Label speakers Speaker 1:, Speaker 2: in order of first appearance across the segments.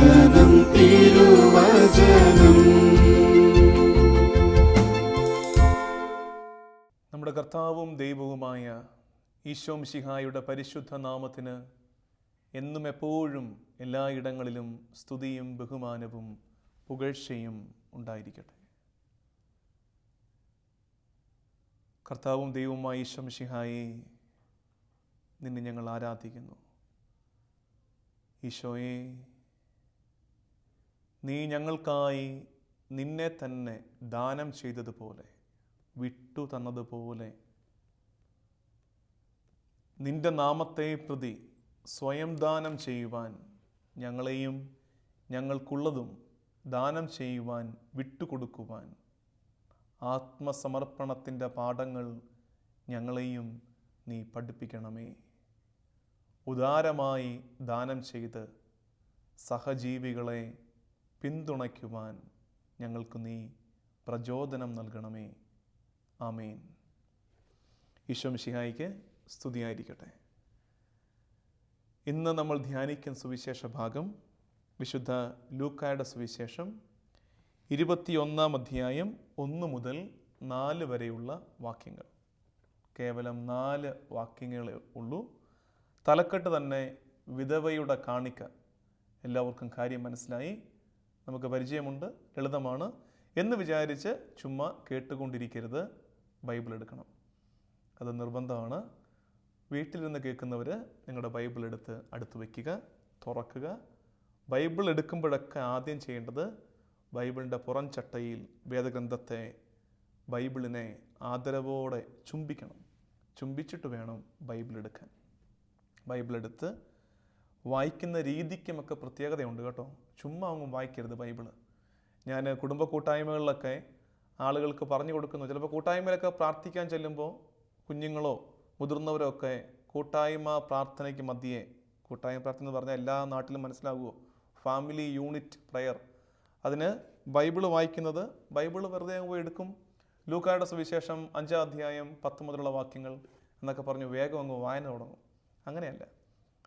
Speaker 1: തിരുവചനം തിരുവചനം.
Speaker 2: നമ്മുടെ കർത്താവും ദൈവവുമായ ഈശോ ശിഹായുടെ പരിശുദ്ധ നാമത്തിന് എന്നും എപ്പോഴും എല്ലായിടങ്ങളിലും സ്തുതിയും ബഹുമാനവും പുകഴ്ചയും ഉണ്ടായിരിക്കട്ടെ. കർത്താവും ദൈവവുമായ ഈശോ മിശിഹായെ നിന്നെ ഞങ്ങൾ ആരാധിക്കുന്നു. ഈശോയെ നീ ഞങ്ങൾക്കായി നിന്നെ തന്നെ ദാനം ചെയ്തതുപോലെ വിട്ടു തന്നതുപോലെ. നിന്റെ നാമത്തെ പ്രതി സ്വയം ദാനം ചെയ്യുവാൻ ഞങ്ങളെയും ഞങ്ങൾക്കുള്ളതും ദാനം ചെയ്യുവാൻ വിട്ടുകൊടുക്കുവാൻ ആത്മസമർപ്പണത്തിന്റെ പാഠങ്ങൾ ഞങ്ങളെയും നീ പഠിപ്പിക്കണമേ. ഉദാരമായി ദാനം ചെയ്ത് സഹജീവികളെ പിന്തുണയ്ക്കുവാൻ ഞങ്ങൾക്ക് നീ പ്രചോദനം നൽകണമേ. ആമേൻ. ഈശോ മിഷിഹായിക്ക് സ്തുതിയായിരിക്കട്ടെ. ഇന്ന് നമ്മൾ ധ്യാനിക്കുന്ന സുവിശേഷ ഭാഗം വിശുദ്ധ ലൂക്കായുടെ സുവിശേഷം ഇരുപത്തിയൊന്നാം അധ്യായം ഒന്ന് മുതൽ നാല് വരെയുള്ള വാക്യങ്ങൾ. കേവലം നാല് വാക്യങ്ങളെ ഉള്ളൂ. തലക്കെട്ട് തന്നെ വിധവയുടെ കാണിക്ക. എല്ലാവർക്കും കാര്യം മനസ്സിലായി? നമുക്ക് പരിചയമുണ്ട് ലളിതമാണ് എന്ന് വിചാരിച്ച് ചുമ്മാ കേട്ടുകൊണ്ടിരിക്കരുത്. ബൈബിൾ എടുക്കണം. അത് നിർബന്ധമാണ്. വീട്ടിലിരുന്ന് കേൾക്കുന്നവർ നിങ്ങളുടെ ബൈബിൾ എടുത്ത് അടുത്ത് വയ്ക്കുക തുറക്കുക. ബൈബിൾ എടുക്കുമ്പോഴൊക്കെ ആദ്യം ചെയ്യേണ്ടത് ബൈബിളിന്റെ പുറം ചട്ടയിൽ വേദഗ്രന്ഥത്തെ ബൈബിളിനെ ആദരവോടെ ചുംബിക്കണം. ചുംബിച്ചിട്ട് വേണം ബൈബിൾ എടുക്കാൻ. ബൈബിൾ എടുത്ത് വായിക്കുന്ന രീതിക്കുമൊക്കെ പ്രത്യേകതയുണ്ട് കേട്ടോ. ചുമ്മാ അങ്ങും വായിക്കരുത് ബൈബിൾ. ഞാൻ കുടുംബ കൂട്ടായ്മകളിലൊക്കെ ആളുകൾക്ക് പറഞ്ഞു കൊടുക്കുന്നു. ചിലപ്പോൾ കൂട്ടായ്മയിലൊക്കെ പ്രാർത്ഥിക്കാൻ ചെല്ലുമ്പോൾ കുഞ്ഞുങ്ങളോ മുതിർന്നവരോ ഒക്കെ കൂട്ടായ്മ പ്രാർത്ഥനയ്ക്ക് മധ്യേ കൂട്ടായ്മ പ്രാർത്ഥന എന്ന് പറഞ്ഞാൽ എല്ലാ നാട്ടിലും മനസ്സിലാകുമോ? ഫാമിലി യൂണിറ്റ് പ്രയർ അതിന് ബൈബിൾ വായിക്കുന്നത് ബൈബിൾ വെറുതെ പോയി എടുക്കും. ലൂക്കായുടെ സുവിശേഷം അഞ്ചാം അധ്യായം പത്ത് മുതലുള്ള വാക്യങ്ങൾ എന്നൊക്കെ പറഞ്ഞു വേഗം അങ്ങ് വായന തുടങ്ങും. അങ്ങനെയല്ല.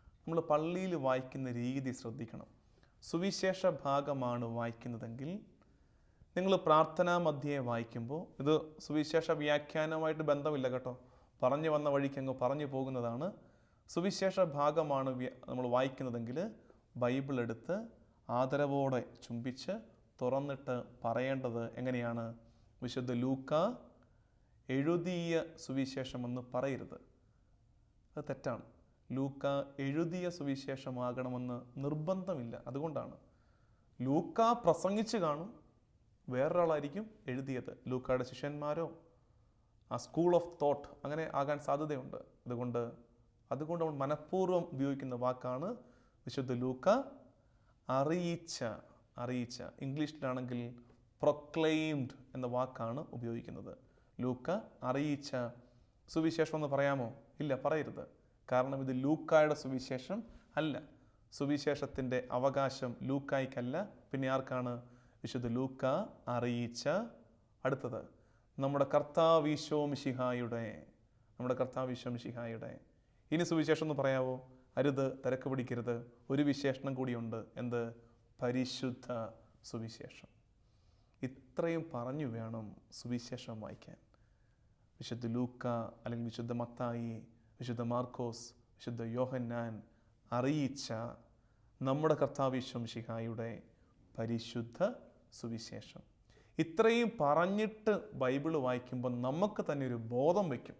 Speaker 2: നമ്മൾ പള്ളിയിൽ വായിക്കുന്ന രീതി ശ്രദ്ധിക്കണം. സുവിശേഷ ഭാഗമാണ് വായിക്കുന്നതെങ്കിൽ നിങ്ങൾ പ്രാർത്ഥനാ മധ്യേ വായിക്കുമ്പോൾ ഇത് സുവിശേഷ വ്യാഖ്യാനമായിട്ട് ബന്ധമില്ല കേട്ടോ. പറഞ്ഞു വന്ന വഴിക്ക് അങ്ങ് പറഞ്ഞു പോകുന്നതാണ്. സുവിശേഷ ഭാഗമാണ് നമ്മൾ വായിക്കുന്നതെങ്കിൽ ബൈബിൾ എടുത്ത് ആദരവോടെ ചുംബിച്ച് തുറന്നിട്ട് പറയേണ്ടത് എങ്ങനെയാണ്? വിശുദ്ധ ലൂക്ക എഴുതിയ സുവിശേഷമെന്ന് പറയരുത്. അത് തെറ്റാണ്. ലൂക്ക എഴുതിയ സുവിശേഷമാകണമെന്ന് നിർബന്ധമില്ല. അതുകൊണ്ടാണ്. ലൂക്ക പ്രസംഗിച്ച് കാണും. വേറൊരാളായിരിക്കും എഴുതിയത്. ലൂക്കയുടെ ശിഷ്യന്മാരോ? ആ സ്കൂൾ ഓഫ് തോട്ട് അങ്ങനെ ആകാൻ സാധ്യതയുണ്ട്. അതുകൊണ്ട് അതുകൊണ്ട് നമ്മൾ മനഃപൂർവം ഉപയോഗിക്കുന്ന വാക്കാണ് വിശുദ്ധ ലൂക്ക അറിയിച്ച അറിയിച്ച. ഇംഗ്ലീഷിലാണെങ്കിൽ പ്രൊക്ലെയിംഡ് എന്ന വാക്കാണ് ഉപയോഗിക്കുന്നത്. ലൂക്ക അറിയിച്ച സുവിശേഷം എന്ന് പറയാമോ? ഇല്ല പറയരുത്. കാരണം ഇത് ലൂക്കായുടെ സുവിശേഷം അല്ല. സുവിശേഷത്തിന്റെ അവകാശം ലൂക്കായ്ക്കല്ല. പിന്നെ ആർക്കാണ് വിശുദ്ധ ലൂക്ക അറിയിച്ച അടുത്തത്? നമ്മുടെ കർത്താവീശോ മിഷിഹായുടെ നമ്മുടെ കർത്താവീശോ മിഷിഹായുടെ ഇനി സുവിശേഷം എന്ന് പറയാവോ? അരുത് തിരക്ക് പിടിക്കരുത്. ഒരു വിശേഷണം കൂടിയുണ്ട്. എന്ത്? പരിശുദ്ധ സുവിശേഷം. ഇത്രയും പറഞ്ഞു വേണം സുവിശേഷം വായിക്കാൻ. വിശുദ്ധ ലൂക്ക അല്ലെങ്കിൽ വിശുദ്ധ മത്തായി വിശുദ്ധ മാർക്കോസ് വിശുദ്ധ യോഹന്നാൻ അറിയിച്ച നമ്മുടെ കർത്താവിശ്വം ശിഹായുടെ പരിശുദ്ധ സുവിശേഷം. ഇത്രയും പറഞ്ഞിട്ട് ബൈബിൾ വായിക്കുമ്പോൾ നമുക്ക് തന്നെ ഒരു ബോധം വയ്ക്കും.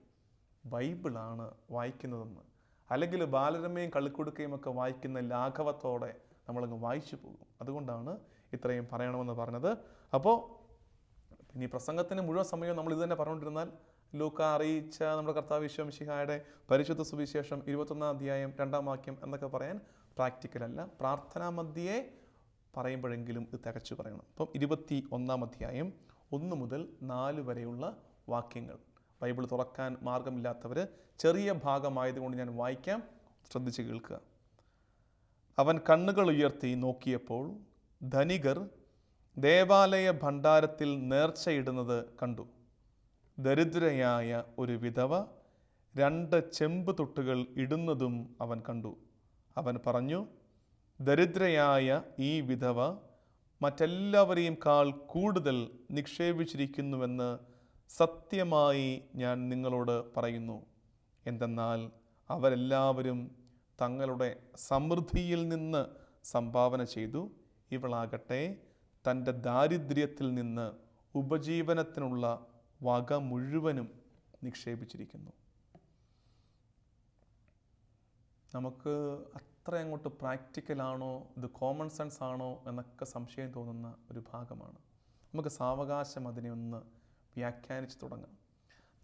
Speaker 2: ബൈബിളാണ് വായിക്കുന്നതെന്ന്. അല്ലെങ്കിൽ ബാലരമയും കളിക്കുടുക്കയും ഒക്കെ വായിക്കുന്ന ലാഘവത്തോടെ നമ്മളങ്ങ് വായിച്ചു പോകും. അതുകൊണ്ടാണ് ഇത്രയും പറയണമെന്ന് പറഞ്ഞത്. അപ്പോൾ ഇനി പ്രസംഗത്തിന് മുഴുവൻ സമയവും നമ്മൾ ഇത് തന്നെ പറഞ്ഞുകൊണ്ടിരുന്നാൽ ലൂക്ക അറിയിച്ച നമ്മുടെ കർത്താവ് വിശ്വംശിഹായുടെ പരിശുദ്ധ സുവിശേഷം ഇരുപത്തൊന്നാം അധ്യായം രണ്ടാം വാക്യം എന്നൊക്കെ പറയാൻ പ്രാക്ടിക്കൽ അല്ല. പ്രാർത്ഥനാ മധ്യയെ പറയുമ്പോഴെങ്കിലും ഇത് തികച്ചു പറയണം. അപ്പം ഇരുപത്തി ഒന്നാം അധ്യായം ഒന്ന് മുതൽ നാല് വരെയുള്ള വാക്യങ്ങൾ. ബൈബിൾ തുറക്കാൻ മാർഗമില്ലാത്തവർ ചെറിയ ഭാഗമായതുകൊണ്ട് ഞാൻ വായിക്കാം. ശ്രദ്ധിച്ച് കേൾക്കുക. അവൻ കണ്ണുകൾ ഉയർത്തി നോക്കിയപ്പോൾ ധനികർ ദേവാലയ ഭണ്ഡാരത്തിൽ നേർച്ചയിടുന്നത് കണ്ടു. ദരിദ്രയായ ഒരു വിധവ രണ്ട് ചെമ്പ് തൊട്ടുകൾ ഇടുന്നതും അവൻ കണ്ടു. അവൻ പറഞ്ഞു ദരിദ്രയായ ഈ വിധവ മറ്റെല്ലാവരെയും കാൾ കൂടുതൽ നിക്ഷേപിച്ചിരിക്കുന്നുവെന്ന് സത്യമായി ഞാൻ നിങ്ങളോട് പറയുന്നു. എന്തെന്നാൽ അവരെല്ലാവരും തങ്ങളുടെ സമൃദ്ധിയിൽ നിന്ന് സംഭാവന ചെയ്തു. ഇവളാകട്ടെ തന്റെ ദാരിദ്ര്യത്തിൽ നിന്ന് ഉപജീവനത്തിനുള്ള വക മുഴുവനും നിക്ഷേപിച്ചിരിക്കുന്നു. നമുക്ക് അത്ര അങ്ങോട്ട് പ്രാക്ടിക്കലാണോ ഇത് കോമൺ സെൻസ് ആണോ എന്നൊക്കെ സംശയം തോന്നുന്ന ഒരു ഭാഗമാണ്. നമുക്ക് സാവകാശം അതിനെ ഒന്ന് വ്യാഖ്യാനിച്ച് തുടങ്ങാം.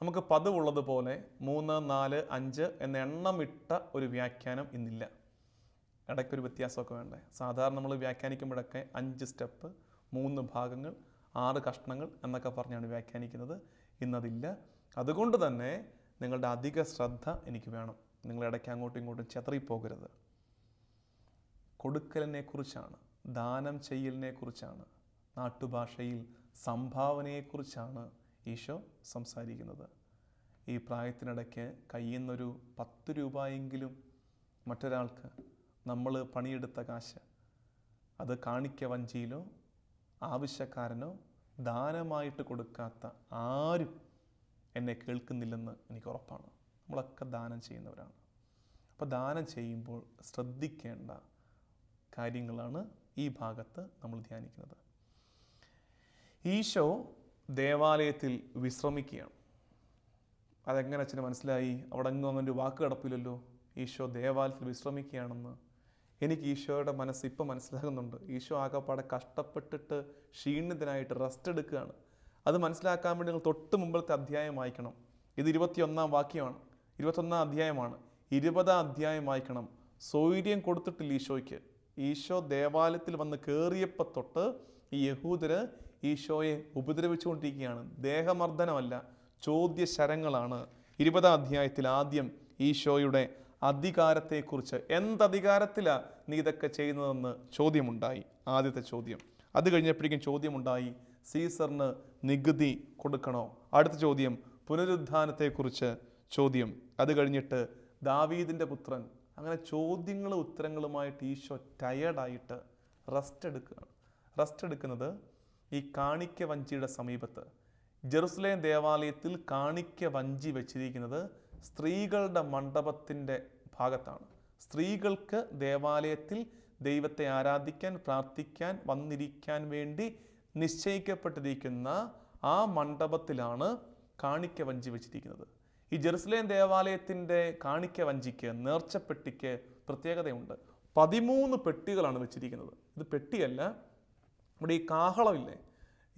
Speaker 2: നമുക്ക് പതിവുള്ളതുപോലെ മൂന്ന് നാല് അഞ്ച് എന്ന എണ്ണമിട്ട ഒരു വ്യാഖ്യാനം ഇന്നില്ല. ഇടയ്ക്കൊരു വ്യത്യാസമൊക്കെ വേണ്ടേ? സാധാരണ നമ്മൾ വ്യാഖ്യാനിക്കുമ്പോഴൊക്കെ അഞ്ച് സ്റ്റെപ്പ് മൂന്ന് ഭാഗങ്ങൾ ആറ് കഷ്ണങ്ങൾ എന്നൊക്കെ പറഞ്ഞാണ് വ്യാഖ്യാനിക്കുന്നത്. ഇന്നതില്ല. അതുകൊണ്ട് തന്നെ നിങ്ങളുടെ അധിക ശ്രദ്ധ എനിക്ക് വേണം. നിങ്ങൾ ഇടയ്ക്ക് അങ്ങോട്ടും ഇങ്ങോട്ടും ചെതറിപ്പോകരുത്. കൊടുക്കലിനെ കുറിച്ചാണ് ദാനം ചെയ്യലിനെ കുറിച്ചാണ് നാട്ടുഭാഷയിൽ സംഭാവനയെക്കുറിച്ചാണ് ഈശോ സംസാരിക്കുന്നത്. ഈ പ്രായത്തിനിടയ്ക്ക് കയ്യിൽ നിന്നൊരു പത്ത് രൂപയെങ്കിലും മറ്റൊരാൾക്ക് നമ്മൾ പണിയെടുത്ത കാശ് അത് കാണിക്ക വഞ്ചിയിലോ ആവശ്യക്കാരനോ ദാനമായിട്ട് കൊടുക്കാത്ത ആരും എന്നെ കേൾക്കുന്നില്ലെന്ന് എനിക്ക് ഉറപ്പാണ്. നമ്മളൊക്കെ ദാനം ചെയ്യുന്നവരാണ്. അപ്പോൾ ദാനം ചെയ്യുമ്പോൾ ശ്രദ്ധിക്കേണ്ട കാര്യങ്ങളാണ് ഈ ഭാഗത്ത് നമ്മൾ ധ്യാനിക്കുന്നത്. ഈശോ ദേവാലയത്തിൽ വിശ്രമിക്കുകയാണ്. അതെങ്ങനെ അച്ഛന് മനസ്സിലായി? അവിടെ എങ്ങും അങ്ങനെ ഒരു വാക്ക് കിടപ്പില്ലല്ലോ. ഈശോ ദേവാലയത്തിൽ വിശ്രമിക്കുകയാണെന്ന് എനിക്ക് ഈശോയുടെ മനസ്സ് ഇപ്പം മനസ്സിലാകുന്നുണ്ട്. ഈശോ ആകെപ്പാടെ കഷ്ടപ്പെട്ടിട്ട് ക്ഷീണിതനായിട്ട് റെസ്റ്റ് എടുക്കുകയാണ്. അത് മനസ്സിലാക്കാൻ വേണ്ടി നിങ്ങൾ തൊട്ട് മുമ്പത്തെ അധ്യായം വായിക്കണം. ഇത് ഇരുപത്തിയൊന്നാം വാക്യമാണ്. ഇരുപത്തൊന്നാം അധ്യായമാണ്. ഇരുപതാം അധ്യായം വായിക്കണം. സൗര്യം കൊടുത്തിട്ടില്ല ഈശോയ്ക്ക്. ഈശോ ദേവാലയത്തിൽ വന്ന് കയറിയപ്പോൾ തൊട്ട് ഈ യഹൂദര് ഈശോയെ ഉപദ്രവിച്ചുകൊണ്ടിരിക്കുകയാണ്. ദേഹമർദ്ദനമല്ല ചോദ്യശരങ്ങളാണ്. ഇരുപതാം അധ്യായത്തിൽ ആദ്യം ഈശോയുടെ അധികാരത്തെക്കുറിച്ച് എന്തധികാരത്തിലാണ് നീ ഇതൊക്കെ ചെയ്യുന്നതെന്ന് ചോദ്യമുണ്ടായി ആദ്യത്തെ ചോദ്യം. അത് കഴിഞ്ഞപ്പോഴേക്കും ചോദ്യമുണ്ടായി സീസറിന് നികുതി കൊടുക്കണോ? അടുത്ത ചോദ്യം പുനരുദ്ധാനത്തെക്കുറിച്ച് ചോദ്യം. അത് കഴിഞ്ഞിട്ട് ദാവീദിന്റെ പുത്രൻ അങ്ങനെ ചോദ്യങ്ങളും ഉത്തരങ്ങളുമായിട്ട് ഈശോ ടയേർഡായിട്ട് റെസ്റ്റ് എടുക്കുകയാണ്. റെസ്റ്റ് എടുക്കുന്നത് ഈ കാണിക്ക വഞ്ചിയുടെ സമീപത്ത്. ജെറുസലേം ദേവാലയത്തിൽ കാണിക്ക വഞ്ചി വെച്ചിരിക്കുന്നത് സ്ത്രീകളുടെ മണ്ഡപത്തിന്റെ ഭാഗത്താണ്. സ്ത്രീകൾക്ക് ദേവാലയത്തിൽ ദൈവത്തെ ആരാധിക്കാൻ പ്രാർത്ഥിക്കാൻ വന്നിരിക്കാൻ വേണ്ടി നിശ്ചയിക്കപ്പെട്ടിരിക്കുന്ന ആ മണ്ഡപത്തിലാണ് കാണിക്ക വഞ്ചി വെച്ചിരിക്കുന്നത്. ഈ ജെറുസലേം ദേവാലയത്തിന്റെ കാണിക്ക വഞ്ചിക്ക് നേർച്ചപ്പെട്ടിക്ക് പ്രത്യേകതയുണ്ട്. പതിമൂന്ന് പെട്ടികളാണ് വെച്ചിരിക്കുന്നത്. ഇത് പെട്ടിയല്ല നമ്മുടെ ഈ കാഹളമില്ലേ?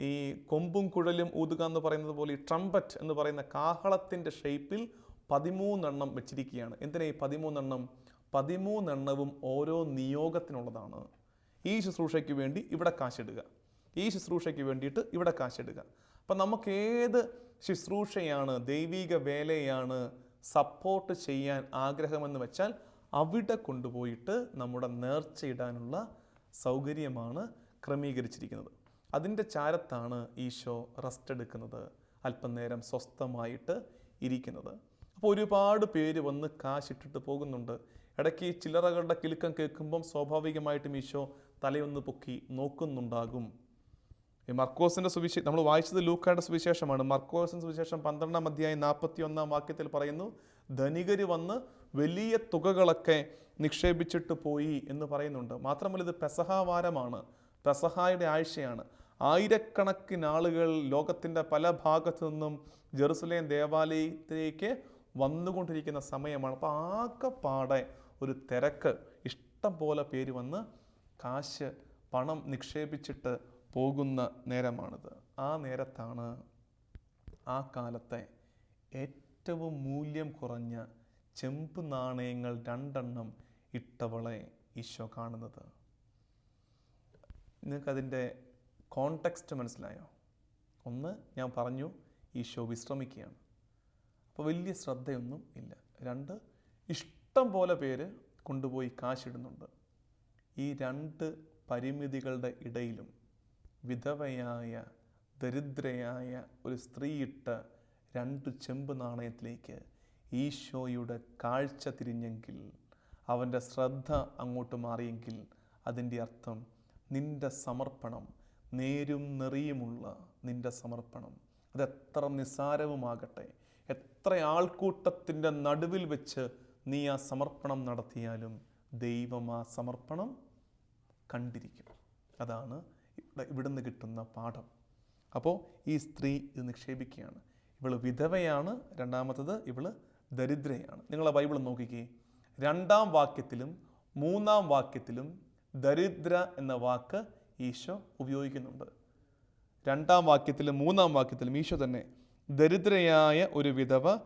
Speaker 2: ഈ കൊമ്പും കുഴലും ഊതുക എന്ന് പറയുന്നത് പോലെ ഈ ട്രംപറ്റ് എന്ന് പറയുന്ന കാഹളത്തിന്റെ ഷേപ്പിൽ പതിമൂന്നെണ്ണം വെച്ചിരിക്കുകയാണ്. എന്തിനാ ഈ പതിമൂന്നെണ്ണം? പതിമൂന്നെണ്ണവും ഓരോ നിയോഗത്തിനുള്ളതാണ്. ഈ ശുശ്രൂഷയ്ക്ക് വേണ്ടി ഇവിടെ കാശിടുക. ഈ ശുശ്രൂഷയ്ക്ക് വേണ്ടിയിട്ട് ഇവിടെ കാശിടുക. അപ്പം നമുക്ക് ഏത് ശുശ്രൂഷയാണ് ദൈവിക വേലയാണ് സപ്പോർട്ട് ചെയ്യാൻ ആഗ്രഹമെന്ന് വെച്ചാൽ അവിടെ കൊണ്ടുപോയിട്ട് നമ്മുടെ നേർച്ചയിടാനുള്ള സൗകര്യമാണ് ക്രമീകരിച്ചിരിക്കുന്നത്. അതിന്റെ ചാരത്താണ് ഈശോ റെസ്റ്റ് എടുക്കുന്നത്. അല്പനേരം സ്വസ്ഥമായിട്ട് ഇരിക്കുന്നത്. അപ്പോൾ ഒരുപാട് പേര് വന്ന് കാശിട്ടിട്ട് പോകുന്നുണ്ട്. ഇടയ്ക്ക് ചില്ലറകളുടെ കിലുക്കം കേൾക്കുമ്പം സ്വാഭാവികമായിട്ടും ഈശോ തലയൊന്ന് പൊക്കി നോക്കുന്നുണ്ടാകും. ഈ മർക്കോസിന്റെ സുവിശേഷം നമ്മൾ വായിച്ചത് ലൂക്കായുടെ സുവിശേഷമാണ്. മർക്കോസിന്റെ സുവിശേഷം പന്ത്രണ്ടാം അധ്യായം നാൽപ്പത്തി ഒന്നാം വാക്യത്തിൽ പറയുന്നു ധനികര് വന്ന് വലിയ തുകകളൊക്കെ നിക്ഷേപിച്ചിട്ട് പോയി എന്ന് പറയുന്നുണ്ട്. മാത്രമല്ല ഇത് പെസഹാവാരമാണ് പെസഹായുടെ ആഴ്ചയാണ്. ആയിരക്കണക്കിന് ആളുകൾ ലോകത്തിന്റെ പല ഭാഗത്തു നിന്നും ജെറുസലേം ദേവാലയത്തിലേക്ക് വന്നുകൊണ്ടിരിക്കുന്ന സമയമാണ്. അപ്പോൾ ആകെപ്പാടെ ഒരു തിരക്ക് ഇഷ്ടം പോലെ പേര് വന്ന് കാശ് പണം നിക്ഷേപിച്ചിട്ട് പോകുന്ന നേരമാണിത്. ആ നേരത്താണ് ആ കാലത്തെ ഏറ്റവും മൂല്യം കുറഞ്ഞ ചെമ്പ് നാണയങ്ങൾ രണ്ടെണ്ണം ഇട്ടവളെ ഈശോ കാണുന്നത്. നിങ്ങൾക്കതിന്റെ കോണ്ടെക്സ്റ്റ് മനസ്സിലായോ? ഒന്ന് ഞാൻ പറഞ്ഞു ഈശോ വിശ്രമിക്കുകയാണ്. അപ്പോൾ വലിയ ശ്രദ്ധയൊന്നും ഇല്ല. രണ്ട് ഇഷ്ടം പോലെ പേര് കൊണ്ടുപോയി കാശിടുന്നുണ്ട്. ഈ രണ്ട് പരിമിതികളുടെ ഇടയിലും വിധവയായ ദരിദ്രയായ ഒരു സ്ത്രീയിട്ട രണ്ട് ചെമ്പ് നാണയത്തിലേക്ക് ഈശോയുടെ കാഴ്ച തിരിഞ്ഞെങ്കിൽ അവന്റെ ശ്രദ്ധ അങ്ങോട്ട് മാറിയെങ്കിൽ അതിന്റെ അർത്ഥം നിന്റെ സമർപ്പണം നേരും നെറിയുമുള്ള നിന്റെ സമർപ്പണം. അതെത്ര നിസ്സാരവുമാകട്ടെ. എത്ര ആൾക്കൂട്ടത്തിന്റെ നടുവിൽ വെച്ച് നീ ആ സമർപ്പണം നടത്തിയാലും ദൈവം ആ സമർപ്പണം കണ്ടിരിക്കും. അതാണ് ഇവിടെ ഇവിടുന്ന് കിട്ടുന്ന പാഠം. അപ്പോൾ ഈ സ്ത്രീ ഇത് നിക്ഷേപിക്കുകയാണ്. ഇവൾ വിധവയാണ് രണ്ടാമത്തത് ഇവൾ ദരിദ്രയാണ്. നിങ്ങളെ ബൈബിൾ നോക്കിക്കേ. രണ്ടാം വാക്യത്തിലും മൂന്നാം വാക്യത്തിലും ദരിദ്ര എന്ന വാക്ക് ഈശോ ഉപയോഗിക്കുന്നുണ്ട്. രണ്ടാം വാക്യത്തിലും മൂന്നാം വാക്യത്തിലും ഈശോ തന്നെ ദരിദ്രയായ ഒരു വിധവ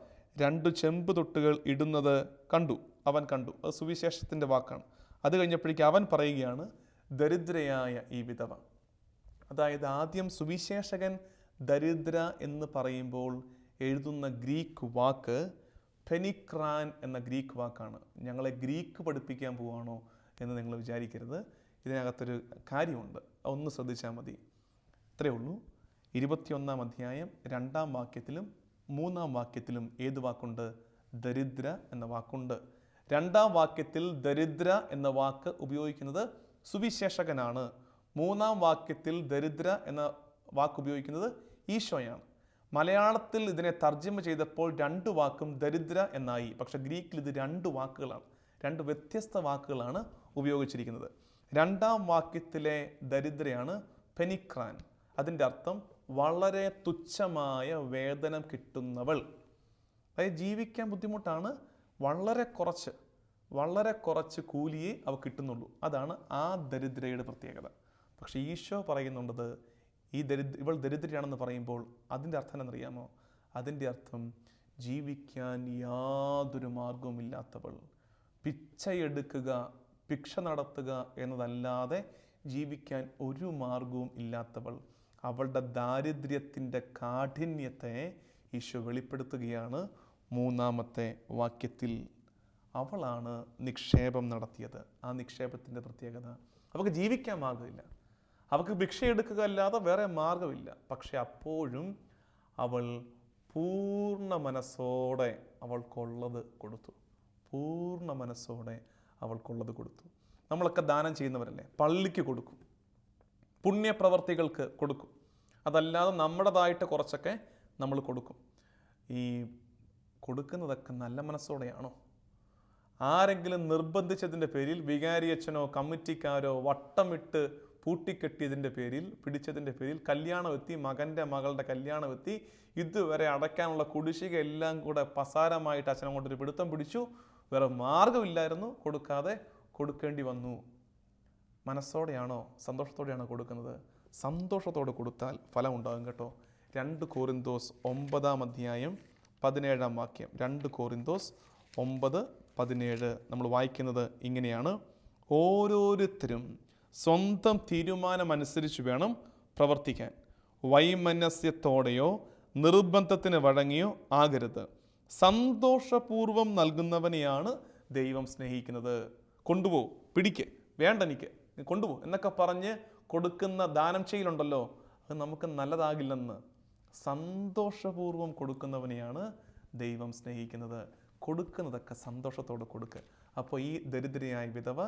Speaker 2: രണ്ട് ചെമ്പ് തൊട്ടുകൾ ഇടുന്നത് കണ്ടു. അവൻ കണ്ടു. അത് സുവിശേഷത്തിന്റെ വാക്കാണ്. അത് കഴിഞ്ഞപ്പോഴേക്ക് അവൻ പറയുകയാണ് ദരിദ്രയായ ഈ വിധവ. അതായത് ആദ്യം സുവിശേഷകൻ ദരിദ്ര എന്ന് പറയുമ്പോൾ എഴുതുന്ന ഗ്രീക്ക് വാക്ക് ഫെനിക്രാൻ എന്ന ഗ്രീക്ക് വാക്കാണ്. ഞങ്ങളെ ഗ്രീക്ക് പഠിപ്പിക്കാൻ പോവാണോ എന്ന് നിങ്ങൾ വിചാരിക്കരുത്. ഇതിനകത്തൊരു കാര്യമുണ്ട്. ഒന്ന് ശ്രദ്ധിച്ചാൽ മതി. ഇത്രയേ ഉള്ളൂ. ഇരുപത്തിയൊന്നാം അധ്യായം രണ്ടാം വാക്യത്തിലും മൂന്നാം വാക്യത്തിലും ഏത് വാക്കുണ്ട്? ദരിദ്ര എന്ന വാക്കുണ്ട്. രണ്ടാം വാക്യത്തിൽ ദരിദ്ര എന്ന വാക്ക് ഉപയോഗിക്കുന്നത് സുവിശേഷകനാണ്. മൂന്നാം വാക്യത്തിൽ ദരിദ്ര എന്ന വാക്ക് ഉപയോഗിക്കുന്നത് ഈശോയാണ്. മലയാളത്തിൽ ഇതിനെ തർജമ ചെയ്തപ്പോൾ രണ്ട് വാക്കും ദരിദ്ര എന്നായി. പക്ഷെ ഗ്രീക്കിൽ ഇത് രണ്ട് വാക്കുകളാണ് രണ്ട് വ്യത്യസ്ത വാക്കുകളാണ് ഉപയോഗിച്ചിരിക്കുന്നത്. രണ്ടാം വാക്യത്തിലെ ദരിദ്രയാണ് പെനിക്രാൻ. അതിന്റെ അർത്ഥം വളരെ തുച്ഛമായ വേതനം കിട്ടുന്നവൾ. അതായത് ജീവിക്കാൻ ബുദ്ധിമുട്ടാണ് വളരെ കുറച്ച് വളരെ കുറച്ച് കൂലിയെ അവ കിട്ടുന്നുള്ളൂ. അതാണ് ആ ദരിദ്രയുടെ പ്രത്യേകത. പക്ഷേ ഈശോ പറയുന്നുണ്ടത് ഈ ദരിദ്ര ഇവൾ ദരിദ്രയാണെന്ന് പറയുമ്പോൾ അതിന്റെ അർത്ഥം എന്നറിയാമോ? അതിന്റെ അർത്ഥം ജീവിക്കാൻ യാതൊരു മാർഗവുമില്ലാത്തവൾ പിച്ചയെടുക്കുക ഭിക്ഷ നടത്തുക എന്നതല്ലാതെ ജീവിക്കാൻ ഒരു മാർഗവും ഇല്ലാത്തവൾ. അവളുടെ ദാരിദ്ര്യത്തിന്റെ കാഠിന്യത്തെ ഈശോ വെളിപ്പെടുത്തുകയാണ് മൂന്നാമത്തെ വാക്യത്തിൽ. അവളാണ് നിക്ഷേപം നടത്തിയത്. ആ നിക്ഷേപത്തിന്റെ പ്രത്യേകത. അവൾക്ക് ജീവിക്കാൻ മാർഗമില്ല അവൾക്ക് ഭിക്ഷ എടുക്കുക അല്ലാതെ വേറെ മാർഗമില്ല പക്ഷെ അപ്പോഴും അവൾ പൂർണ മനസ്സോടെ അവൾക്കുള്ളത് കൊടുത്തു. പൂർണ മനസ്സോടെ അവൾക്കുള്ളത് കൊടുത്തു. നമ്മളൊക്കെ ദാനം ചെയ്യുന്നവരല്ലേ? പള്ളിക്ക് കൊടുക്കും. പുണ്യപ്രവർത്തികൾക്ക് കൊടുക്കും. അതല്ലാതെ നമ്മുടേതായിട്ട് കുറച്ചൊക്കെ നമ്മൾ കൊടുക്കും. ഈ കൊടുക്കുന്നതൊക്കെ നല്ല മനസ്സോടെയാണോ? ആരെങ്കിലും നിർബന്ധിച്ചതിന്റെ പേരിൽ വികാരിയച്ഛനോ കമ്മിറ്റിക്കാരോ വട്ടമിട്ട് പൂട്ടിക്കെട്ടിയതിന്റെ പേരിൽ പിടിച്ചതിന്റെ പേരിൽ കല്യാണം എത്തി മകന്റെ മകളുടെ കല്യാണം എത്തി ഇതുവരെ അടയ്ക്കാനുള്ള കുടിശ്ശിക എല്ലാം കൂടെ പസാരമായിട്ട് അച്ഛനെ കൊണ്ടൊരു പിടുത്തം പിടിച്ചു. വേറെ മാർഗമില്ലായിരുന്നു കൊടുക്കാതെ കൊടുക്കേണ്ടി വന്നു. മനസ്സോടെയാണോ സന്തോഷത്തോടെയാണോ കൊടുക്കുന്നത്? സന്തോഷത്തോടെ കൊടുത്താൽ ഫലം ഉണ്ടാകും കേട്ടോ. രണ്ട് കോറിന്തോസ് ഒമ്പതാം അധ്യായം പതിനേഴാം വാക്യം. രണ്ട് കോറിന്തോസ് ഒമ്പത് പതിനേഴ്. നമ്മൾ വായിക്കുന്നത് ഇങ്ങനെയാണ്. ഓരോരുത്തരും സ്വന്തം തീരുമാനമനുസരിച്ച് വേണം പ്രവർത്തിക്കാൻ. വൈമനസ്യത്തോടെയോ നിർബന്ധത്തിന് വഴങ്ങിയോ ആകരുത്. സന്തോഷപൂർവം നൽകുന്നവനെയാണ് ദൈവം സ്നേഹിക്കുന്നത്. കൊണ്ടുപോകും പിടിക്ക് വേണ്ട എനിക്ക് നീ കൊണ്ടുപോ എന്നൊക്കെ പറഞ്ഞ് കൊടുക്കുന്ന ദാനം ചെയ്യലുണ്ടല്ലോ അത് നമുക്ക് നല്ലതാകില്ലെന്ന് സന്തോഷപൂർവം കൊടുക്കുന്നവനെയാണ് ദൈവം സ്നേഹിക്കുന്നത്. കൊടുക്കുന്നതൊക്കെ സന്തോഷത്തോടെ കൊടുക്കുക അപ്പോൾ ഈ ദരിദ്രയായ വിധവ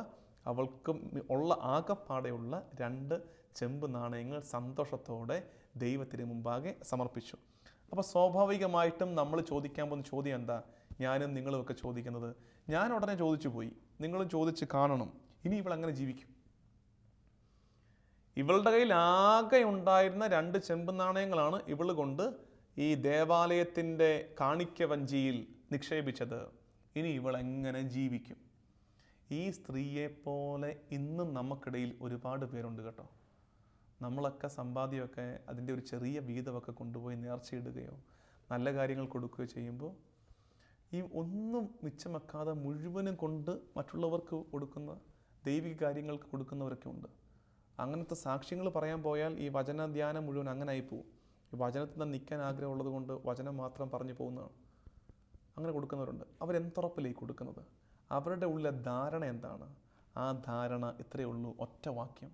Speaker 2: അവൾക്ക് ഉള്ള ആകപ്പാടെയുള്ള രണ്ട് ചെമ്പ് നാണയങ്ങൾ സന്തോഷത്തോടെ ദൈവത്തിന് മുമ്പാകെ സമർപ്പിച്ചു. അപ്പോൾ സ്വാഭാവികമായിട്ടും നമ്മൾ ചോദിക്കാൻ പോകുന്ന ചോദ്യം എന്താ? ഞാനും നിങ്ങളും ഒക്കെ ചോദിക്കുന്നത്. ഞാൻ ഉടനെ ചോദിച്ചു പോയി നിങ്ങളും ചോദിച്ച് കാണണം. ഇനി ഇവൾ അങ്ങനെ ജീവിക്കും. ഇവളുടെ കയ്യിൽ ആകെ ഉണ്ടായിരുന്ന രണ്ട് ചെമ്പ് നാണയങ്ങളാണ് ഇവൾ കൊണ്ട് ഈ ദേവാലയത്തിന്റെ കാണിക്ക വഞ്ചിയിൽ നിക്ഷേപിച്ചത്. ഇനി ഇവൾ എങ്ങനെ ജീവിക്കും? ഈ സ്ത്രീയെ പോലെ ഇന്നും നമുക്കിടയിൽ ഒരുപാട് പേരുണ്ട് കേട്ടോ. നമ്മളൊക്കെ സമ്പാദ്യമൊക്കെ അതിന്റെ ഒരു ചെറിയ വീതമൊക്കെ കൊണ്ടുപോയി നേർച്ചയിടുകയോ നല്ല കാര്യങ്ങൾ കൊടുക്കുകയോ ചെയ്യുമ്പോൾ ഈ ഒന്നും മിച്ചം മുഴുവനും കൊണ്ട് മറ്റുള്ളവർക്ക് കൊടുക്കുന്ന ദൈവിക കാര്യങ്ങൾക്ക് കൊടുക്കുന്നവരൊക്കെ ഉണ്ട്. അങ്ങനത്തെ സാക്ഷ്യങ്ങൾ പറയാൻ പോയാൽ ഈ വചന ധ്യാനം മുഴുവൻ അങ്ങനെ ആയിപ്പോവും ഈ വചനത്തിൽ നിന്ന് നിൽക്കാൻ ആഗ്രഹമുള്ളത് കൊണ്ട് വചനം മാത്രം പറഞ്ഞു പോകുന്നതാണ്. അങ്ങനെ കൊടുക്കുന്നവരുണ്ട്. അവരെന്തുറപ്പിലേക്ക് കൊടുക്കുന്നത്? അവരുടെ ഉള്ളിലെ ധാരണ എന്താണ്? ആ ധാരണ ഇത്രയേ ഉള്ളൂ. ഒറ്റ വാക്യം.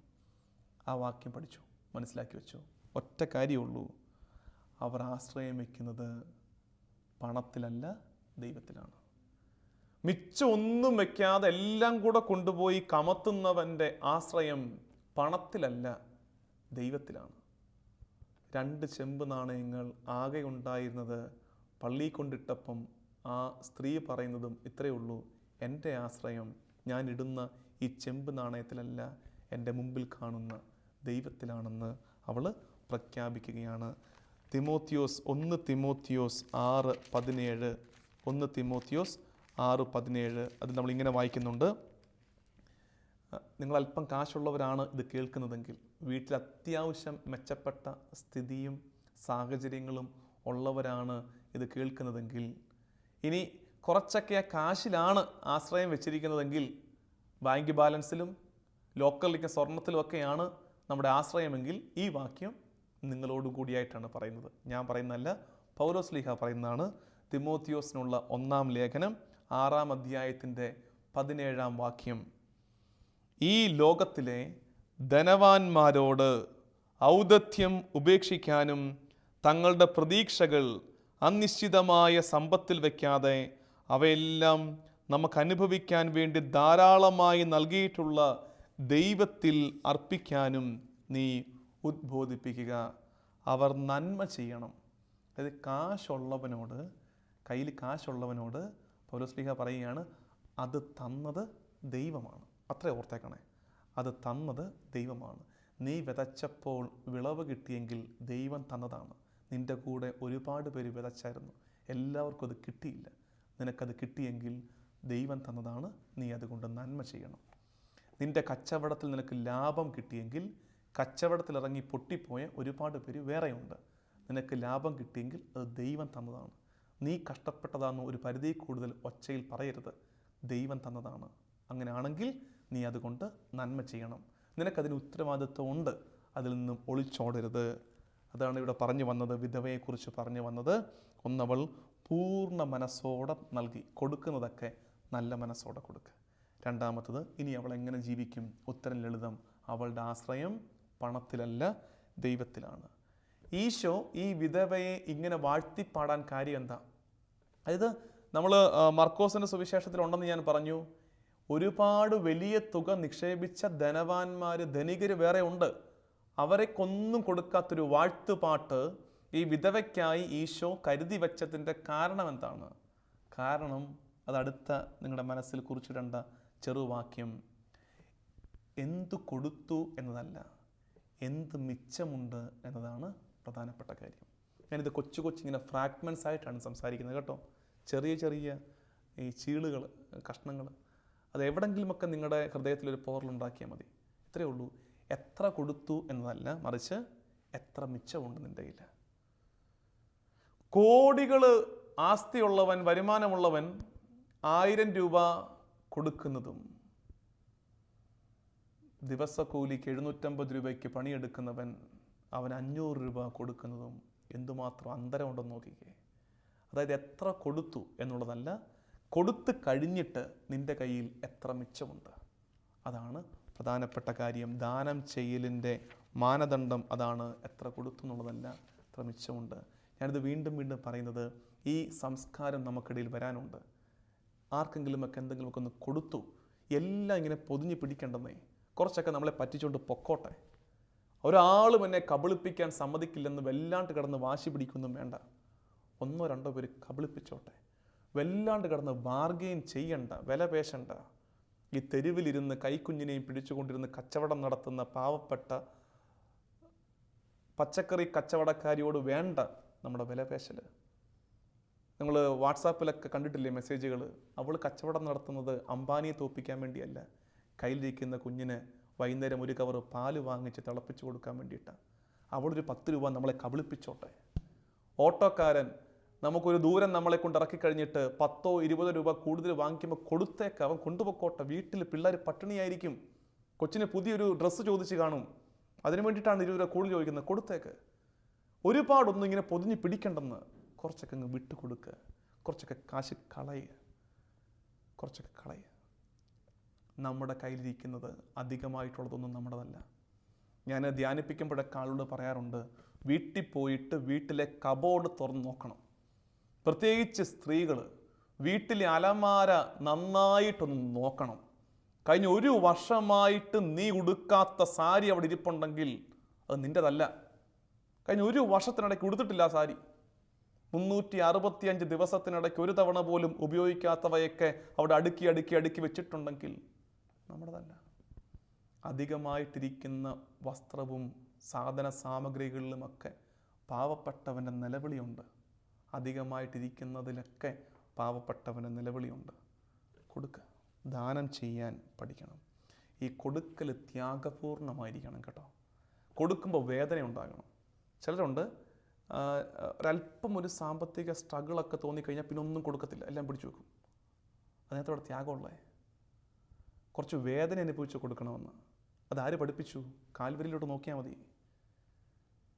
Speaker 2: ആ വാക്യം പഠിച്ചു. മനസ്സിലാക്കി വെച്ചു. ഒറ്റ കാര്യമുള്ളൂ അവർ ആശ്രയം വയ്ക്കുന്നത് പണത്തിലല്ല ദൈവത്തിലാണ്. മിച്ചം ഒന്നും വെക്കാതെ എല്ലാം കൂടെ കൊണ്ടുപോയി കമത്തുന്നവന്റെ ആശ്രയം പണത്തിലല്ല ദൈവത്തിലാണ്. രണ്ട് ചെമ്പ് നാണയങ്ങൾ ആകെ ഉണ്ടായിരുന്നത് പള്ളി കൊണ്ടിട്ടപ്പം ആ സ്ത്രീ പറയുന്നതും ഇത്രയേ ഉള്ളൂ. എന്റെ ആശ്രയം ഞാൻ ഇടുന്ന ഈ ചെമ്പ് നാണയത്തിലല്ല എന്റെ മുമ്പിൽ കാണുന്ന ദൈവത്തിലാണെന്ന് അവൾ പ്രഖ്യാപിക്കുകയാണ്. തിമോത്തിയോസ് ഒന്ന് തിമോത്തിയോസ് ആറ് പതിനേഴ് ഒന്ന് തിമോത്തിയോസ് ആറ് പതിനേഴ്. അത് നമ്മളിങ്ങനെ വായിക്കുന്നുണ്ട്. നിങ്ങൾ അല്പം കാശുള്ളവരാണ് ഇത് കേൾക്കുന്നതെങ്കിൽ വീട്ടിൽ അത്യാവശ്യം മെച്ചപ്പെട്ട സ്ഥിതിയും സാഹചര്യങ്ങളും ഉള്ളവരാണ് ഇത് കേൾക്കുന്നതെങ്കിൽ ഇനി കുറച്ചൊക്കെ ആ കാശിലാണ് ആശ്രയം വെച്ചിരിക്കുന്നതെങ്കിൽ ബാങ്ക് ബാലൻസിലും ലോക്കലിലേക്ക് സ്വർണത്തിലും ഒക്കെയാണ് നമ്മുടെ ആശ്രയമെങ്കിൽ ഈ വാക്യം നിങ്ങളോട് കൂടിയായിട്ടാണ് പറയുന്നത്. ഞാൻ പറയുന്നതല്ല പൗലോസ് ലീഹ പറയുന്നതാണ്. തിമോത്തിയോസിനുള്ള ഒന്നാം ലേഖനം ആറാം അധ്യായത്തിന്റെ പതിനേഴാം വാക്യം. ഈ ലോകത്തിലെ ധനവാന്മാരോട് ഔദത്യം ഉപേക്ഷിക്കാനും തങ്ങളുടെ പ്രതീക്ഷകൾ അനിശ്ചിതമായ സമ്പത്തിൽ വയ്ക്കാതെ അവയെല്ലാം നമുക്ക് അനുഭവിക്കാൻ വേണ്ടി ധാരാളമായി നൽകിയിട്ടുള്ള ദൈവത്തിൽ അർപ്പിക്കാനും നീ ഉദ്ബോധിപ്പിക്കുക. അവർ നന്മ ചെയ്യണം. അതായത് കാശുള്ളവനോട് കയ്യിൽ കാശുള്ളവനോട് പൗരസ്ലിഹ പറയുകയാണ് അത് തന്നത് ദൈവമാണ്. അത്രേ ഓർത്തേക്കണേ. അത് തന്നത് ദൈവമാണ്. നീ വിതച്ചപ്പോൾ വിളവ് കിട്ടിയെങ്കിൽ ദൈവം തന്നതാണ്. നിന്റെ കൂടെ ഒരുപാട് പേര് വിതച്ചായിരുന്നു. എല്ലാവർക്കും അത് കിട്ടിയില്ല. നിനക്കത് കിട്ടിയെങ്കിൽ ദൈവം തന്നതാണ്. നീ അതുകൊണ്ട് നന്മ ചെയ്യണം. നിന്റെ കച്ചവടത്തിൽ നിനക്ക് ലാഭം കിട്ടിയെങ്കിൽ കച്ചവടത്തിൽ ഇറങ്ങി പൊട്ടിപ്പോയ ഒരുപാട് പേര് വേറെയുണ്ട്. നിനക്ക് ലാഭം കിട്ടിയെങ്കിൽ അത് ദൈവം തന്നതാണ്. നീ കഷ്ടപ്പെട്ടതാണെന്ന് ഒരു പരിധി കൂടുതൽ ഒച്ചയിൽ പറയരുത്. ദൈവം തന്നതാണ്. അങ്ങനെയാണെങ്കിൽ നീ അതുകൊണ്ട് നന്മ ചെയ്യണം. നിനക്കതിന് ഉത്തരവാദിത്വം ഉണ്ട് അതിൽ നിന്നും ഒളിച്ചോടരുത്. അതാണ് ഇവിടെ പറഞ്ഞു വന്നത് വിധവയെക്കുറിച്ച് പറഞ്ഞു വന്നത്. ഒന്നവൾ പൂർണ മനസ്സോടെ നൽകി. കൊടുക്കുന്നതൊക്കെ നല്ല മനസ്സോടെ കൊടുക്കുക രണ്ടാമത്തത് ഇനി അവൾ എങ്ങനെ ജീവിക്കും? ഉത്തരം ലളിതം. അവളുടെ ആശ്രയം പണത്തിലല്ല ദൈവത്തിലാണ്. ഈശോ ഈ വിധവയെ ഇങ്ങനെ വാഴ്ത്തിപ്പാടാൻ കാര്യം എന്താ? അതായത് നമ്മൾ മർക്കോസിന്റെ സുവിശേഷത്തിലുണ്ടെന്ന് ഞാൻ പറഞ്ഞു. ഒരുപാട് വലിയ തുക നിക്ഷേപിച്ച ധനവാന്മാർ ധനികർ വേറെ ഉണ്ട്. അവരെ കൊന്നും കൊടുക്കാത്തൊരു വാഴ്ത്തുപാട്ട് ഈ വിധവയ്ക്കായി ഈശോ കരുതി വച്ചതിന്റെ കാരണം എന്താണ്? കാരണം അതടുത്ത നിങ്ങളുടെ മനസ്സിൽ കുറിച്ചിടേണ്ട ചെറുവാക്യം എന്തു കൊടുത്തു എന്നതല്ല എന്ത് മിച്ചമുണ്ട് എന്നതാണ് പ്രധാനപ്പെട്ട കാര്യം. ഞാനിത് കൊച്ചു കൊച്ചിങ്ങനെ ഫ്രാഗ്മെൻസ് ആയിട്ടാണ് സംസാരിക്കുന്നത് കേട്ടോ. ചെറിയ ചെറിയ ഈ ചീളുകൾ കഷ്ണങ്ങൾ അത് എവിടെങ്കിലുമൊക്കെ നിങ്ങളുടെ ഹൃദയത്തിൽ ഒരു പോറൽ പോറലുണ്ടാക്കിയാൽ മതി. ഇത്രയേ ഉള്ളൂ. എത്ര കൊടുത്തു എന്നതല്ല മറിച്ച് എത്ര മിച്ചമുണ്ട് നിന്റെ കയ്യിൽ. കോടികൾ ആസ്തിയുള്ളവൻ വരുമാനമുള്ളവൻ ആയിരം രൂപ കൊടുക്കുന്നതും ദിവസക്കൂലിക്ക് എഴുന്നൂറ്റമ്പത് രൂപയ്ക്ക് പണിയെടുക്കുന്നവൻ അവൻ അഞ്ഞൂറ് രൂപ കൊടുക്കുന്നതും എന്തുമാത്രം അന്തരമുണ്ടെന്ന് നോക്കിക്കേ. അതായത് എത്ര കൊടുത്തു എന്നുള്ളതല്ല കൊടുത്ത് കഴിഞ്ഞിട്ട് നിന്റെ കയ്യിൽ എത്ര മിച്ചമുണ്ട്? അതാണ് പ്രധാനപ്പെട്ട കാര്യം. ദാനം ചെയ്യലിന്റെ മാനദണ്ഡം അതാണ് എത്ര കൊടുത്തു എന്നുള്ളതല്ല എത്ര മിച്ചമുണ്ട്. ഞാനിത് വീണ്ടും വീണ്ടും പറയുന്നത് ഈ സംസ്കാരം നമുക്കിടയിൽ വരാനുണ്ട്. ആർക്കെങ്കിലുമൊക്കെ എന്തെങ്കിലുമൊക്കെ ഒന്ന് കൊടുത്തു എല്ലാം ഇങ്ങനെ പൊതിഞ്ഞ് പിടിക്കേണ്ടെന്നേ. കുറച്ചൊക്കെ നമ്മളെ പറ്റിച്ചുകൊണ്ട് പൊക്കോട്ടെ. ഒരാളും എന്നെ കബളിപ്പിക്കാൻ സമ്മതിക്കില്ലെന്ന് വല്ലാണ്ട് കിടന്ന് വാശി പിടിക്കുന്നു വേണ്ട. ഒന്നോ രണ്ടോ പേര് കബളിപ്പിച്ചോട്ടെ. വല്ലാണ്ട് കിടന്ന് ബാർഗെയിൻ ചെയ്യണ്ട വില പേശണ്ട. ഈ തെരുവിലിരുന്ന് കൈക്കുഞ്ഞിനെയും പിടിച്ചുകൊണ്ടിരുന്ന് കച്ചവടം നടത്തുന്ന പാവപ്പെട്ട പച്ചക്കറി കച്ചവടക്കാരിയോട് വേണ്ട നമ്മുടെ വില പേശൽ നിങ്ങൾ വാട്സാപ്പിലൊക്കെ കണ്ടിട്ടില്ലേ മെസ്സേജുകൾ അവൾ കച്ചവടം നടത്തുന്നത് അംബാനിയെ തോപ്പിക്കാൻ വേണ്ടിയല്ല. കയ്യിലിരിക്കുന്ന കുഞ്ഞിന് വൈകുന്നേരം ഒരു കവർ പാൽ വാങ്ങിച്ച് തിളപ്പിച്ച് കൊടുക്കാൻ വേണ്ടിയിട്ടാണ് അവളൊരു പത്ത് രൂപ നമ്മളെ കബളിപ്പിച്ചോട്ടെ. ഓട്ടോക്കാരൻ നമുക്കൊരു ദൂരം നമ്മളെ കൊണ്ട് ഇറക്കി കഴിഞ്ഞിട്ട് പത്തോ ഇരുപതോ രൂപ കൂടുതൽ വാങ്ങിക്കുമ്പോൾ കൊടുത്തേക്ക് അവൻ കൊണ്ടുപോക്കോട്ടെ വീട്ടിൽ പിള്ളേർ പട്ടിണിയായിരിക്കും. കൊച്ചിന് പുതിയൊരു ഡ്രസ്സ് ചോദിച്ച് കാണും. അതിനു വേണ്ടിയിട്ടാണ് ഇരുപത് രൂപ കൂടുതൽ ചോദിക്കുന്നത്. കൊടുത്തേക്ക്. ഒരുപാടൊന്നും ഇങ്ങനെ പൊതിഞ്ഞ് പിടിക്കണ്ടെന്ന്. കുറച്ചൊക്കെ അങ്ങ് വിട്ടു കൊടുക്കുക കുറച്ചൊക്കെ കാശ് കളയുക കുറച്ചൊക്കെ കളയുക നമ്മുടെ കയ്യിലിരിക്കുന്നത് അധികമായിട്ടുള്ളതൊന്നും നമ്മുടേതല്ല. ഞാൻ ധ്യാനിപ്പിക്കുമ്പോഴൊക്കെ ആളോട് പറയാറുണ്ട് വീട്ടിൽ പോയിട്ട് വീട്ടിലെ കബോർഡ് തുറന്ന് നോക്കണം. പ്രത്യേകിച്ച് സ്ത്രീകൾ വീട്ടിലെ അലമാര നന്നായിട്ടൊന്ന് നോക്കണം. കഴിഞ്ഞ ഒരു വർഷമായിട്ട് നീ ഉടുക്കാത്ത സാരി അവിടെ ഇരിപ്പുണ്ടെങ്കിൽ അത് നിന്റെതല്ല കഴിഞ്ഞ ഒരു വർഷത്തിനിടയ്ക്ക് ഉടുത്തിട്ടില്ല ആ സാരി. മുന്നൂറ്റി അറുപത്തിയഞ്ച് ദിവസത്തിനിടയ്ക്ക് ഒരു തവണ പോലും ഉപയോഗിക്കാത്തവയൊക്കെ അവിടെ അടുക്കി അടുക്കി അടുക്കി വെച്ചിട്ടുണ്ടെങ്കിൽ നമ്മുടെതല്ല. അധികമായിട്ടിരിക്കുന്ന വസ്ത്രവും സാധന സാമഗ്രികളിലുമൊക്കെ പാവപ്പെട്ടവന്റെ നിലവിളിയുണ്ട്. അധികമായിട്ടിരിക്കുന്നതിലൊക്കെ പാവപ്പെട്ടവന് നിലവിളിയുണ്ട്. കൊടുക്കുക ദാനം ചെയ്യാൻ പഠിക്കണം. ഈ കൊടുക്കൽ ത്യാഗപൂർണമായിരിക്കണം കേട്ടോ. കൊടുക്കുമ്പോൾ വേദന ഉണ്ടാകണം. ചിലരുണ്ട് ഒരല്പം ഒരു സാമ്പത്തിക സ്ട്രഗിളൊക്കെ തോന്നിക്കഴിഞ്ഞാൽ പിന്നെ ഒന്നും കൊടുക്കത്തില്ല. എല്ലാം പിടിച്ചു വെക്കും. അതിനകത്ത് അവിടെ ത്യാഗമുള്ളേ. കുറച്ച് വേദന അനുഭവിച്ച് കൊടുക്കണമെന്ന്. അതാര് പഠിപ്പിച്ചു? കാൽവരിയിലോട്ട് നോക്കിയാൽ മതി.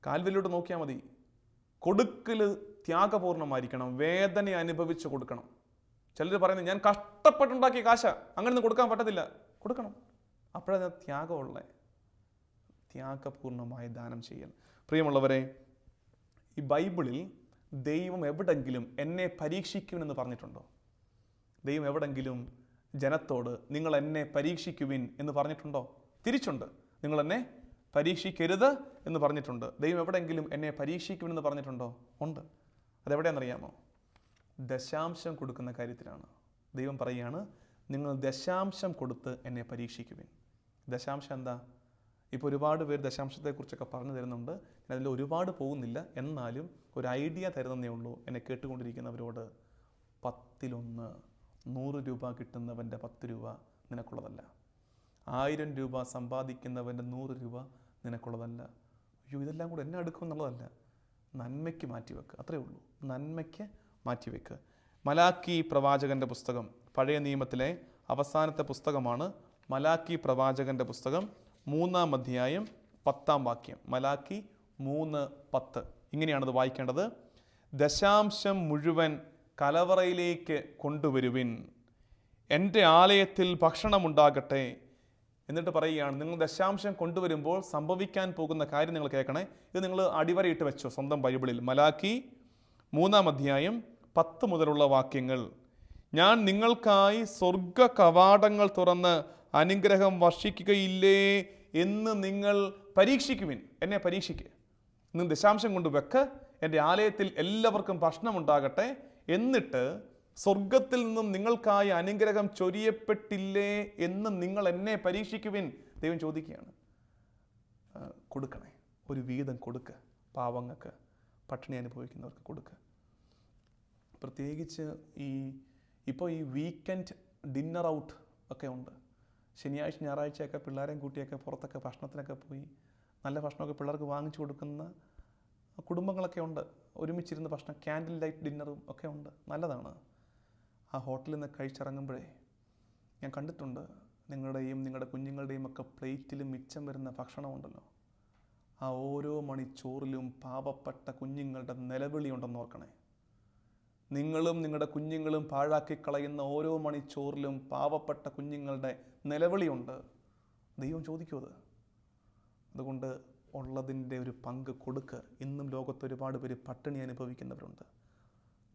Speaker 2: കാൽവരിയിലോട്ട് നോക്കിയാൽ മതി. കൊടുക്കൽ ത്യാഗപൂർണമായിരിക്കണം വേദന അനുഭവിച്ച് കൊടുക്കണം. ചിലർ പറയുന്നത് ഞാൻ കഷ്ടപ്പെട്ടുണ്ടാക്കിയ കാശ അങ്ങനെയൊന്നും കൊടുക്കാൻ പറ്റത്തില്ല. കൊടുക്കണം. അപ്പോഴത് ത്യാഗമുള്ള. ത്യാഗപൂർണമായ ദാനം ചെയ്യൽ പ്രിയമുള്ളവരെ ഈ ബൈബിളിൽ ദൈവം എവിടെങ്കിലും എന്നെ പരീക്ഷിക്കുമെന്ന് പറഞ്ഞിട്ടുണ്ടോ? ദൈവം എവിടെങ്കിലും ജനത്തോട് നിങ്ങൾ എന്നെ പരീക്ഷിക്കുവിൻ എന്ന് പറഞ്ഞിട്ടുണ്ടോ? തിരിച്ചുണ്ട്. നിങ്ങൾ എന്നെ പരീക്ഷിക്കരുത് എന്ന് പറഞ്ഞിട്ടുണ്ട്. ദൈവം എവിടെങ്കിലും എന്നെ പരീക്ഷിക്കുമെന്ന് പറഞ്ഞിട്ടുണ്ടോ? ഉണ്ട്. അതെവിടെയാണെന്നറിയാമോ? ദശാംശം കൊടുക്കുന്ന കാര്യത്തിലാണ്. ദൈവം പറയുകയാണ് നിങ്ങൾ ദശാംശം കൊടുത്ത് എന്നെ പരീക്ഷിക്കുവിൻ. ദശാംശം എന്താ? ഇപ്പോൾ ഒരുപാട് പേര് ദശാംശത്തെക്കുറിച്ചൊക്കെ പറഞ്ഞു തരുന്നുണ്ട്. അതിൽ ഒരുപാട് പോകുന്നില്ല. എന്നാലും ഒരു ഐഡിയ തരുന്നതേ ഉള്ളൂ എന്നെ കേട്ടുകൊണ്ടിരിക്കുന്നവരോട്. പത്തിലൊന്ന് നൂറ് രൂപ കിട്ടുന്നവന്റെ പത്ത് രൂപ നിനക്കുള്ളതല്ല. ആയിരം രൂപ സമ്പാദിക്കുന്നവന്റെ നൂറ് രൂപ നിനക്കുള്ളതല്ല. അയ്യോ ഇതെല്ലാം കൂടെ എന്നെ എടുക്കും എന്നുള്ളതല്ല. നന്മയ്ക്ക് മാറ്റിവെക്കുക അത്രേ ഉള്ളൂ. നന്മയ്ക്ക് മാറ്റിവെക്കുക മലാക്കി പ്രവാചകന്റെ പുസ്തകം പഴയ നിയമത്തിലെ അവസാനത്തെ പുസ്തകമാണ് മലാക്കി പ്രവാചകന്റെ പുസ്തകം മൂന്നാം അധ്യായം പത്താം വാക്യം. മലാക്കി മൂന്ന് പത്ത്. ഇങ്ങനെയാണത് വായിക്കേണ്ടത്. ദശാംശം മുഴുവൻ കലവറയിലേക്ക് കൊണ്ടുവരുവിൻ. എന്റെ ആലയത്തിൽ ഭക്ഷണമുണ്ടാകട്ടെ. എന്നിട്ട് പറയുകയാണ് നിങ്ങൾ ദശാംശം കൊണ്ടുവരുമ്പോൾ സംഭവിക്കാൻ പോകുന്ന കാര്യം നിങ്ങൾ കേൾക്കണേ. ഇത് നിങ്ങൾ അടിവരയിട്ട് വെച്ചോ സ്വന്തം ബൈബിളിൽ. മലാക്കി മൂന്നാം അധ്യായം പത്ത് മുതലുള്ള വാക്യങ്ങൾ. ഞാൻ നിങ്ങൾക്കായി സ്വർഗ കവാടങ്ങൾ തുറന്ന് അനുഗ്രഹം വർഷിക്കുകയില്ലേ എന്ന് നിങ്ങൾ പരീക്ഷിക്കുവിൻ. എന്നെ പരീക്ഷിക്കുക നിങ്ങൾ ദശാംശം കൊണ്ട് വെക്ക്. എന്റെ ആലയത്തിൽ എല്ലാവർക്കും ഭക്ഷണമുണ്ടാകട്ടെ എന്നിട്ട് സ്വർഗത്തിൽ നിന്നും നിങ്ങൾക്കായി അനുഗ്രഹം ചൊരിയപ്പെട്ടില്ലേ എന്ന് നിങ്ങൾ എന്നെ പരീക്ഷിക്കുവിൻ. ദൈവം ചോദിക്കുകയാണ്. കൊടുക്കണേ. ഒരു വീതം കൊടുക്കുക പാവങ്ങൾക്ക് പട്ടിണി അനുഭവിക്കുന്നവർക്ക് കൊടുക്കുക പ്രത്യേകിച്ച് ഈ ഇപ്പോൾ ഈ വീക്കെൻഡ് ഡിന്നർ ഔട്ട് ഒക്കെ ഉണ്ട്. ശനിയാഴ്ച ഞായറാഴ്ചയൊക്കെ പിള്ളേരെയും കൂട്ടിയൊക്കെ പുറത്തൊക്കെ ഭക്ഷണത്തിനൊക്കെ പോയി നല്ല ഭക്ഷണമൊക്കെ പിള്ളേർക്ക് വാങ്ങിച്ചു കൊടുക്കുന്ന കുടുംബങ്ങളൊക്കെ ഉണ്ട്. ഒരുമിച്ചിരുന്ന് ഭക്ഷണം ക്യാൻഡിൽ ലൈറ്റ് ഡിന്നറും ഒക്കെ ഉണ്ട്. നല്ലതാണ്. ആ ഹോട്ടലിൽ നിന്ന് കഴിച്ചിറങ്ങുമ്പോഴേ ഞാൻ കണ്ടിട്ടുണ്ട് നിങ്ങളുടെയും നിങ്ങളുടെ കുഞ്ഞുങ്ങളുടെയും ഒക്കെ പ്ലേറ്റിൽ മിച്ചം വരുന്ന ഭക്ഷണമുണ്ടല്ലോ. ആ ഓരോ മണിച്ചോറിലും പാപപ്പെട്ട കുഞ്ഞുങ്ങളുടെ നിലവിളി ഉണ്ടെന്ന് ഓർക്കണേ. നിങ്ങളും നിങ്ങളുടെ കുഞ്ഞുങ്ങളും പാഴാക്കി കളയുന്ന ഓരോ മണിച്ചോറിലും പാവപ്പെട്ട കുഞ്ഞുങ്ങളുടെ നിലവിളിയുണ്ട്. ദൈവം ചോദിക്കൂ അത്. അതുകൊണ്ട് ഉള്ളതിന്റെ ഒരു പങ്ക് കൊടുക്ക്. ഇന്നും ലോകത്ത് ഒരുപാട് പേര് പട്ടിണി അനുഭവിക്കുന്നവരുണ്ട്.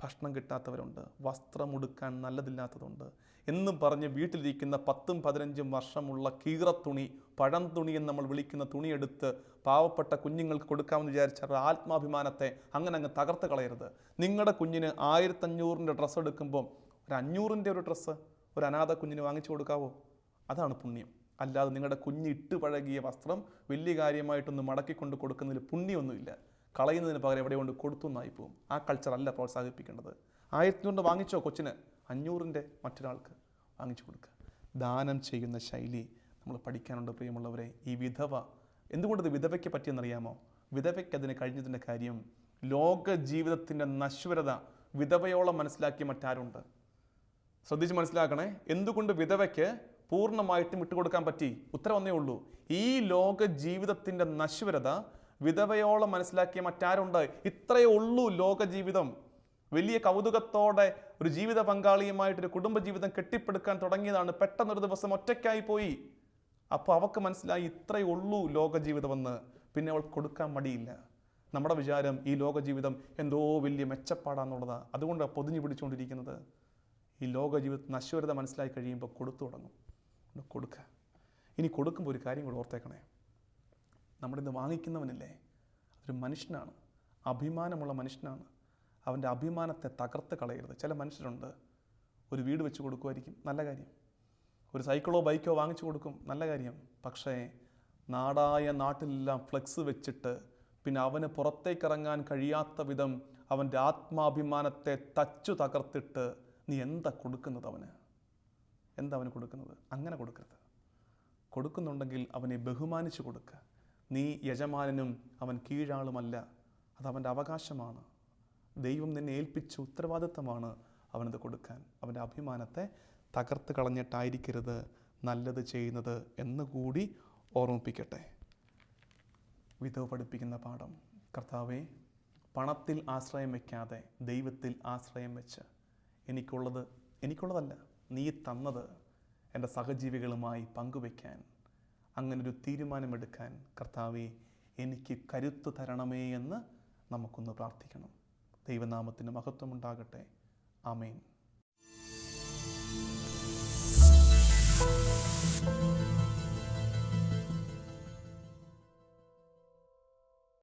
Speaker 2: ഭക്ഷണം കിട്ടാത്തവരുണ്ട് വസ്ത്രമുടുക്കാൻ നല്ലതില്ലാത്തതുണ്ട് എന്നും പറഞ്ഞ് വീട്ടിലിരിക്കുന്ന പത്തും പതിനഞ്ചും വർഷമുള്ള കീറത്തുണി പഴം തുണി എന്ന് നമ്മൾ വിളിക്കുന്ന തുണിയെടുത്ത് പാവപ്പെട്ട കുഞ്ഞുങ്ങൾക്ക് കൊടുക്കാമെന്ന് വിചാരിച്ച ആത്മാഭിമാനത്തെ അങ്ങനെ അങ്ങ് തകർത്ത് കളയരുത്. നിങ്ങളുടെ കുഞ്ഞിന് ആയിരത്തഞ്ഞൂറിന്റെ ഡ്രസ്സ് എടുക്കുമ്പോൾ ഒരു അഞ്ഞൂറിന്റെ ഒരു ഡ്രസ്സ് ഒരു അനാഥ കുഞ്ഞിന് വാങ്ങിച്ചു കൊടുക്കാവോ? അതാണ് പുണ്യം. അല്ലാതെ നിങ്ങളുടെ കുഞ്ഞ് ഇട്ട് പഴകിയ വസ്ത്രം വലിയ കാര്യമായിട്ടൊന്ന് മടക്കിക്കൊണ്ട് കൊടുക്കുന്നതിൽ പുണ്യമൊന്നുമില്ല കളയുന്നതിന് പകരം എവിടെ കൊണ്ട് കൊടുത്തു ആ കൾച്ചർ അല്ല പ്രോത്സാഹിപ്പിക്കേണ്ടത്. ആയിരത്തിനൂറിന്റെ വാങ്ങിച്ചോ കൊച്ചിന്? അഞ്ഞൂറിന്റെ മറ്റൊരാൾക്ക് വാങ്ങിച്ചു കൊടുക്കുക ദാനം ചെയ്യുന്ന ശൈലി നമ്മൾ പഠിക്കാനുണ്ട് പ്രിയമുള്ളവരെ. ഈ വിധവ എന്തുകൊണ്ട് ഇത് വിധവയ്ക്ക് പറ്റിയെന്നറിയാമോ? വിധവയ്ക്ക് അതിന് കഴിഞ്ഞതിന്റെ കാര്യം ലോക ജീവിതത്തിന്റെ നശ്വരത വിധവയോളം മനസ്സിലാക്കിയ മറ്റാരുണ്ട്? ശ്രദ്ധിച്ച് മനസ്സിലാക്കണേ. എന്തുകൊണ്ട് വിധവയ്ക്ക് പൂർണമായിട്ടും വിട്ടുകൊടുക്കാൻ പറ്റി? ഉത്തരം ഒന്നേ ഉള്ളൂ. ഈ ലോക ജീവിതത്തിന്റെ നശ്വരത വിധവയോളം മനസ്സിലാക്കിയ മറ്റാരുണ്ട്? ഇത്രയേ ഉള്ളൂ ലോക ജീവിതം വലിയ കൗതുകത്തോടെ ഒരു ജീവിത പങ്കാളിയുമായിട്ട് പങ്കാളിയുമായിട്ടൊരു കുടുംബജീവിതം കെട്ടിപ്പടുക്കാൻ തുടങ്ങിയതാണ്. പെട്ടെന്നൊരു ദിവസം ഒറ്റയ്ക്കായി പോയി. അപ്പോൾ അവൾക്ക് മനസ്സിലായി ഇത്രയേ ഉള്ളൂ ലോക ജീവിതമെന്ന് പിന്നെ അവൾ കൊടുക്കാൻ മടിയില്ല. നമ്മുടെ വിചാരം ഈ ലോക ജീവിതം എന്തോ വലിയ മെച്ചപ്പാടാന്നുള്ളതാണ് അതുകൊണ്ടാണ് പൊതിഞ്ഞു പിടിച്ചുകൊണ്ടിരിക്കുന്നത്. ഈ ലോക ജീവിതത്തിൽ നശ്വരത മനസ്സിലായി കഴിയുമ്പോൾ കൊടുത്തു തുടങ്ങും. കൊടുക്കുക ഇനി കൊടുക്കുമ്പോൾ ഒരു കാര്യം കൂടെ ഓർത്തേക്കണേ. നമ്മുടെ ഇന്ന് വാങ്ങിക്കുന്നവനില്ലേ? അതൊരു മനുഷ്യനാണ്. അഭിമാനമുള്ള മനുഷ്യനാണ്. അവന്റെ അഭിമാനത്തെ തകർത്ത് കളയരുത്. ചില മനുഷ്യരുണ്ട് ഒരു വീട് വെച്ച് കൊടുക്കുമായിരിക്കും. നല്ല കാര്യം. ഒരു സൈക്കിളോ ബൈക്കോ വാങ്ങിച്ചു കൊടുക്കും. നല്ല കാര്യം. പക്ഷേ നാടായ നാട്ടിലെല്ലാം ഫ്ലെക്സ് വെച്ചിട്ട് പിന്നെ അവന് പുറത്തേക്കിറങ്ങാൻ കഴിയാത്ത വിധം അവന്റെ ആത്മാഭിമാനത്തെ തച്ചു തകർത്തിട്ട് നീ എന്താ കൊടുക്കുന്നത് അവന്? എന്താ അവന് കൊടുക്കുന്നത്? അങ്ങനെ കൊടുക്കരുത്. കൊടുക്കുന്നുണ്ടെങ്കിൽ അവനെ ബഹുമാനിച്ചു കൊടുക്കുക നീ യജമാനനും അവൻ കീഴാളുമല്ല. അത് അവന്റെ അവകാശമാണ്. ദൈവം നിന്നെ ഏൽപ്പിച്ച ഉത്തരവാദിത്തമാണ് അവനത് കൊടുക്കാൻ. അവന്റെ അഭിമാനത്തെ തകർത്ത് കളഞ്ഞിട്ടായിരിക്കരുത്. നല്ലത് ചെയ്യുന്നത് എന്നുകൂടി ഓർമ്മിപ്പിക്കട്ടെ. വിധവ് പഠിപ്പിക്കുന്ന പാഠം. കർത്താവെ പണത്തിൽ ആശ്രയം വയ്ക്കാതെ ദൈവത്തിൽ ആശ്രയം വെച്ച് എനിക്കുള്ളത് എനിക്കുള്ളതല്ല നീ തന്നത് എന്റെ സഹജീവികളുമായി പങ്കുവയ്ക്കാൻ അങ്ങനൊരു തീരുമാനമെടുക്കാൻ കർത്താവെ എനിക്ക് കരുത്ത് തരണമേ എന്ന് നമുക്കൊന്ന് പ്രാർത്ഥിക്കണം. ദൈവനാമത്തിന് മഹത്വമുണ്ടാകട്ടെ. ആമേൻ.